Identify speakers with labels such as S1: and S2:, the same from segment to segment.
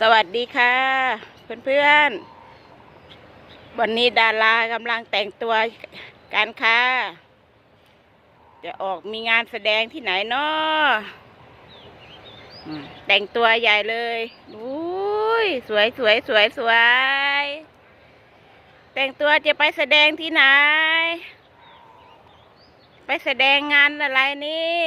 S1: สวัสดีค่ะ เพื่อนๆ วันนี้ดารากำลังแต่งตัวการค้า จะออกมีงานแสดงที่ไหนเนาะแต่งตัวใหญ่เลยอุ้ยสวยสวยสวยสวย แต่งตัวจะไปแสดงที่ไหน ไปแสดงงานอะไรนี่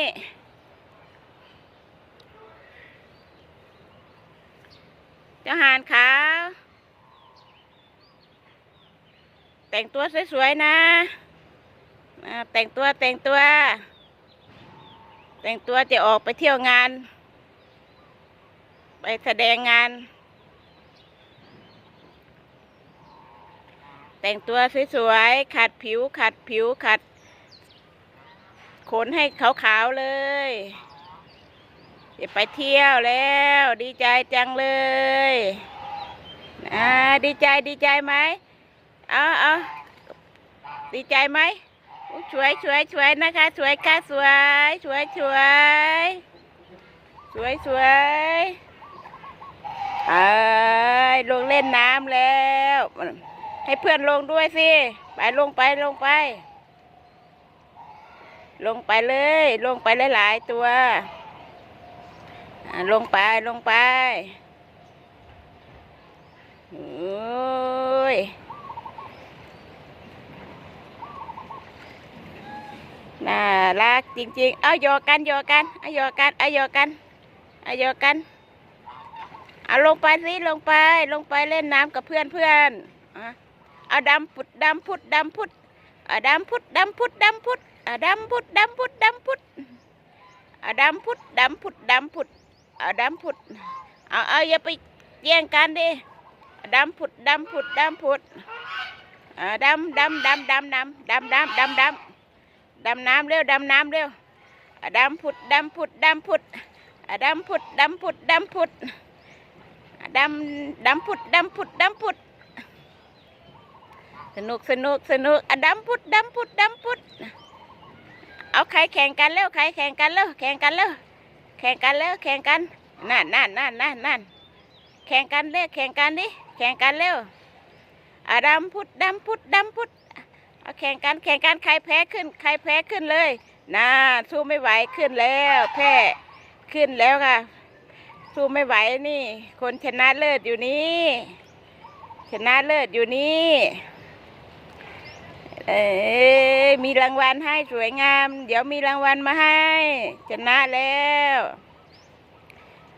S1: จ้าหานขาวแต่งตัวสวยๆนะแต่งตัวแต่งตัว แต่งตัวจะออกไปเที่ยวงาน ไปแสดงงาน แต่งตัวสวยๆขัดผิวขัดผิวขัดขนให้ขาวๆเลย จะไปเที่ยวแล้ว ดีใจจังเลยอ่าดีใจดีใจไหมเอาเอาดีใจไหมอุ๊ยสวยสวยสวยนะคะสวยค่ะสวยสวยสวยสวยสวยเอ้ลงเล่นน้ำแล้ว ให้เพื่อนลงด้วยสิ ไปลงไปลงไป ลงไปเลย ลงไปหลายๆตัว ลงไปลงไปโอ้ยน่ารักจริงๆ เอาโยกันโยกันเอาโยกันเอาโยกันเอาโยกันเอาลงไปสิลงไปลงไปเล่นน้ำกับเพื่อนเพื่อนเอาดำพุดดำพุดดำพุดเอาดำพุดดำพุดดำพุดเอาดำพุดดำพุดดำพุดเอาดำพุดดำพุดดำพุด เอาดำผุดเอาเอาอย่าไปแย่งกันดิดำผุดดำผุดดำผุดดำดำดำดำดำดำดำดำดำดำน้ำเร็วดำน้ำเร็วดำผุดดำผุดดำผุดดำผุดดำผุดดำผุดดำดำผุดดำผุดดำผุดสนุกสนุกสนุกดำผุดดำผุดดำผุดเอาใครแข่งกันเร็วใครแข่งกันเร็วแข่งกันเร็ว แข่งกันแล้วแข่งกันนั่นนั่นนั่นนั่นนั่นแข่งกันเร็วแข่งกันดิแข่งกันเร็วอดำพุดดำพุดดำพุดเอาแข่งกันแข่งกันใครแพ้ขึ้นใครแพ้ขึ้นเลยน่าสู้ไม่ไหวขึ้นแล้วแพ้ขึ้นแล้วค่ะ สู้ไม่ไหวนี่ คนชนะเลิศอยู่นี่ชนะเลิศอยู่นี่ เอ้มีรางวัลให้สวยงาม เดี๋ยวมีรางวัลมาให้ ชนะแล้ว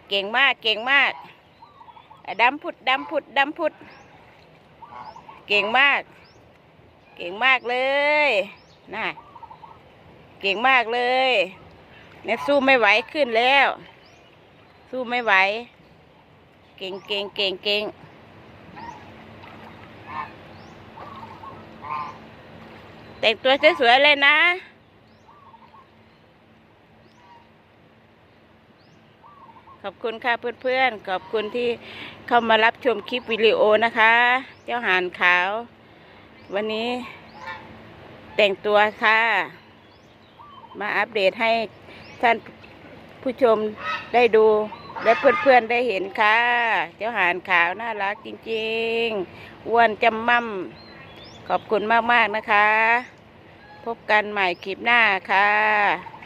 S1: เก่งมากเก่งมากดำพุดดำพุดดำพุด เก่งมาก เก่งมากเลยน่ะเก่งมากเลยเนี่ยสู้ไม่ไหวขึ้นแล้ว สู้ไม่ไหว เก่งเก่งเก่งเก่ง แต่งตัวสวยๆเลยนะ ขอบคุณค่ะเพื่อนๆ ขอบคุณที่เข้ามารับชมคลิปวิดีโอนะคะ เจ้าหานขาว วันนี้แต่งตัวค่ะ มาอัปเดตให้ท่านผู้ชมได้ดูและเพื่อนๆได้เห็นค่ะ เจ้าหานขาวน่ารักจริงๆอ้วนจำมั่ม ขอบคุณมาก ๆ นะคะ พบกันใหม่คลิปหน้าค่ะ